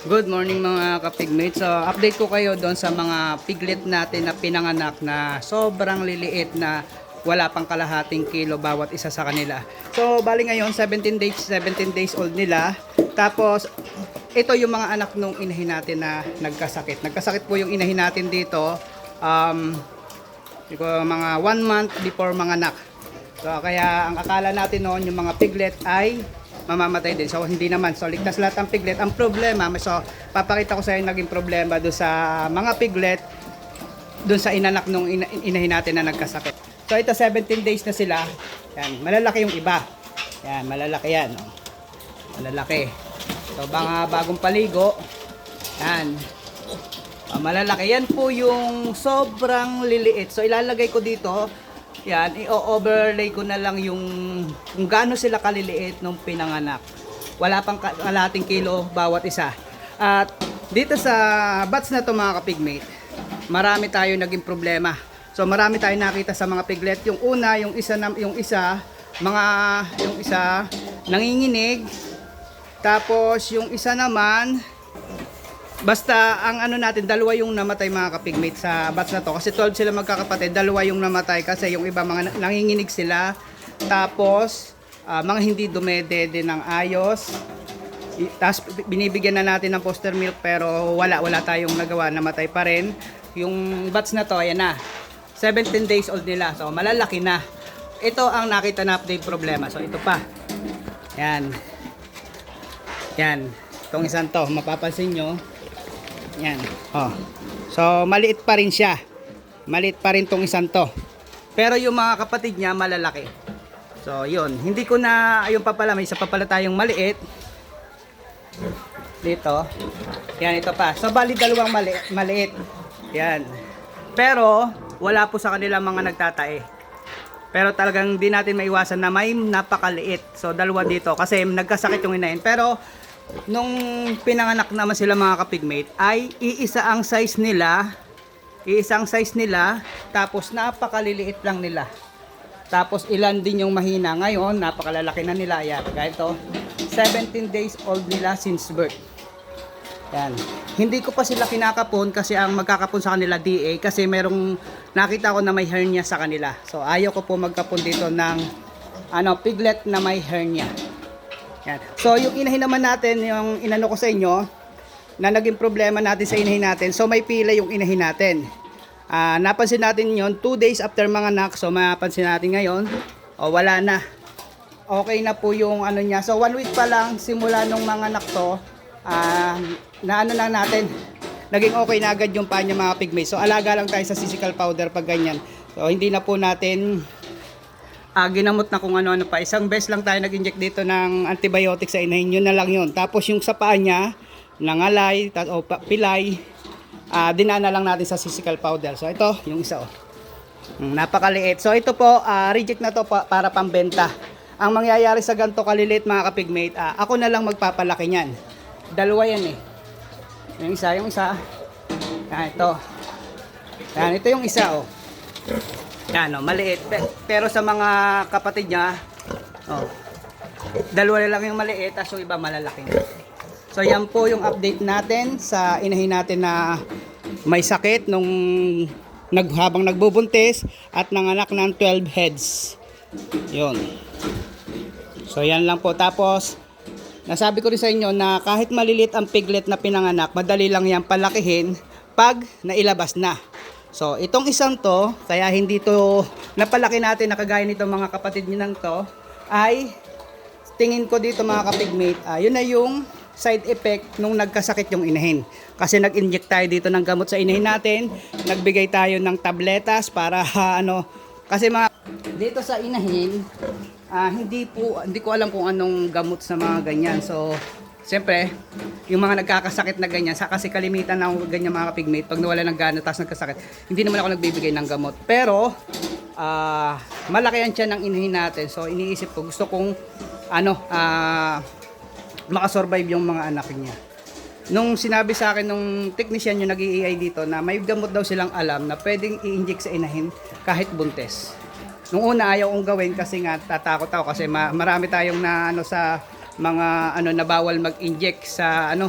Good morning mga kapigmates. So, update ko kayo doon sa mga piglet natin na pinanganak na sobrang liliit na wala pang kalahating kilo bawat isa sa kanila. So, bali ngayon 17 days 17 days old nila. Tapos ito yung mga anak nung inahin natin na nagkasakit. Nagkasakit po yung inahin natin dito um mga 1 month before mga anak. So, kaya ang akala natin noon yung mga piglet ay mamamatay din. So, hindi naman. So, ligtas lahat ang piglet. Ang problema, so, papakita ko sa inyo naging problema doon sa mga piglet doon sa inanak nung ina, inahin natin na nagkasakit. So, ito 17 days na sila. Yan, malalaki yung iba. Yan, malalaki yan. Oh. Malalaki. So, mga bagong paligo. Yan. Ah, malalaki. Yan po yung sobrang liliit. So, ilalagay ko dito. Yan, i-overlay ko na lang yung kung gaano sila kaliliit nung pinanganak. Wala pang ka- kalating kilo bawat isa. At dito sa bats na to mga kapigmate, marami tayo naging problema. So marami tayo nakita sa mga piglet. Yung una, yung isa, na, yung isa, mga, yung isa, nanginginig. Tapos yung isa naman, Basta ang ano natin, dalawa yung namatay mga kapigmate sa batch na to. Kasi 12 sila magkakapatid, dalawa yung namatay kasi yung iba mga na- nanginginig sila. Tapos, ah, mga hindi dumedede ng ayos. Tapos binibigyan na natin ng poster milk pero wala, wala tayong nagawa, namatay pa rin. Yung batch na to, ayan na. 17 days old nila, so malalaki na. Ito ang nakita na update problema. So ito pa. Yan. Yan. Itong isang to, mapapansin nyo, yan. Oh. So, maliit pa rin siya. Maliit pa rin tong isang to. Pero yung mga kapatid niya, malalaki. So, yun. Hindi ko na, ayun pa pala, may isa pa pala tayong maliit. Dito. Yan, ito pa. So, bali dalawang mali maliit. Yan. Pero, wala po sa kanila mga nagtatae. Pero talagang di natin maiwasan na may napakaliit. So, dalawa dito. Kasi nagkasakit yung inahin. Pero, nung pinanganak naman sila mga kapigmate, ay iisa ang size nila. Iisa ang size nila. Tapos, napakaliliit lang nila. Tapos, ilan din yung mahina. Ngayon, napakalalaki na nila. Yan, gaya ito. 17 days old nila since birth. Yan. Hindi ko pa sila kinakapon kasi ang magkakapon sa kanila DA kasi merong nakita ko na may hernia sa kanila. So ayaw ko po magkapon dito ng ano piglet na may hernia. Yan. So yung inahin naman natin, yung inano ko sa inyo na naging problema natin sa inahin natin. So may pila yung inahin natin. Ah, napansin natin yon 2 days after mga anak. So mapansin natin ngayon, o wala na okay na po yung ano niya. So one week pa lang simula nung mga anak to, ah, na ano lang natin, naging okay na agad yung paa niya mga pigmate. So alaga lang tayo sa physical powder pag ganyan. So hindi na po natin ah, ginamot na kung ano-ano pa. Isang beses lang tayo nag-inject dito ng antibiotic sa inahin. Yun na lang yun. Tapos yung sa paa niya, nangalay, o pilay, ah, dinana lang natin sa physical powder. So ito, yung isa oh. Mm, Napakaliit. So ito po, ah, reject na to pa- para pambenta. Ang mangyayari sa ganito kaliliit mga kapigmate, ah, ako na lang magpapalaki niyan. Dalawa yan eh. Yung isa, yung isa. Yan, ito. Yan, ito yung isa oh. Yan oh, maliit. Pe- Pero sa mga kapatid niya, oh, dalawa lang yung maliit, tapos yung iba malalaki. So yan po yung update natin sa inahin natin na may sakit nung nag, habang nagbubuntis at nanganak ng 12 heads. Yun. So yan lang po. Tapos, nasabi ko rin sa inyo na kahit malilit ang piglet na pinanganak, madali lang yan palakihin pag nailabas na. So, itong isang to, kaya hindi to napalaki natin na kagaya nito mga kapatid nilang to, ay tingin ko dito mga kapigmate, ah, yun na yung side effect nung nagkasakit yung inahin. Kasi nag-inject tayo dito ng gamot sa inahin natin, nagbigay tayo ng tabletas para ano, kasi mga dito sa inahin, ah, hindi po hindi ko alam kung anong gamot sa mga ganyan. So, siyempre, yung mga nagkakasakit na ganyan, sa kasi kalimitan ng ganyan mga kapigmate, pag nawala ng gana tapos nagkasakit, hindi naman ako nagbibigay ng gamot. Pero, ah, malaki ang tiyan ng inahin natin. So, iniisip ko, gusto kong ano, ah, makasurvive yung mga anak niya. Nung sinabi sa akin nung technician yung nag ai dito na may gamot daw silang alam na pwedeng i-inject sa inahin kahit buntes. Nung una ayaw kong gawin kasi nga tatakot ako kasi ma- marami tayong na ano sa mga ano na bawal mag-inject sa ano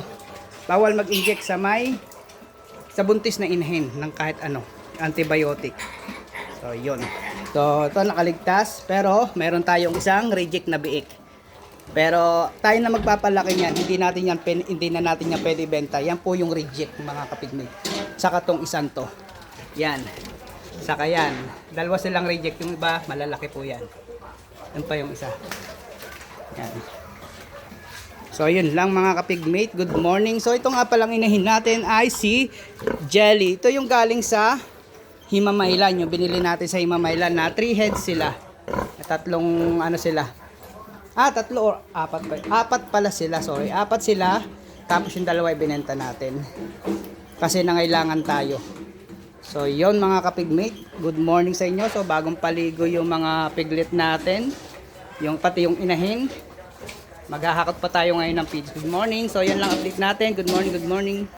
bawal mag-inject sa may sa buntis na inahin ng kahit ano, antibiotic. So, yun. So, ito nakaligtas, pero meron tayong isang reject na biik. Pero tayo na magpapalaki niyan, hindi natin yan hindi na natin yan pwede benta. Yan po yung reject mga kapigmate. Saka tong isang to. Yan. Saka yan. Dalawa silang reject, yung iba malalaki po yan. Yan pa yung isa. Yan. So yun lang mga kapigmate, good morning. So ito nga palang inahin natin ay si Jelly. Ito yung galing sa Himamaylan, yung binili natin sa Himamaylan na 3 heads sila. Tatlong ano sila. Ah, tatlo or apat pa. Apat pala sila, sorry. Apat sila. Tapos yung dalawa ibinenta natin. Kasi nangailangan tayo. So yon mga kapigmate, good morning sa inyo. So bagong paligo yung mga piglet natin. Yung pati yung inahin. Maghahakot pa tayo ngayon ng feeds. Good morning. So yan lang update natin. Good morning, good morning.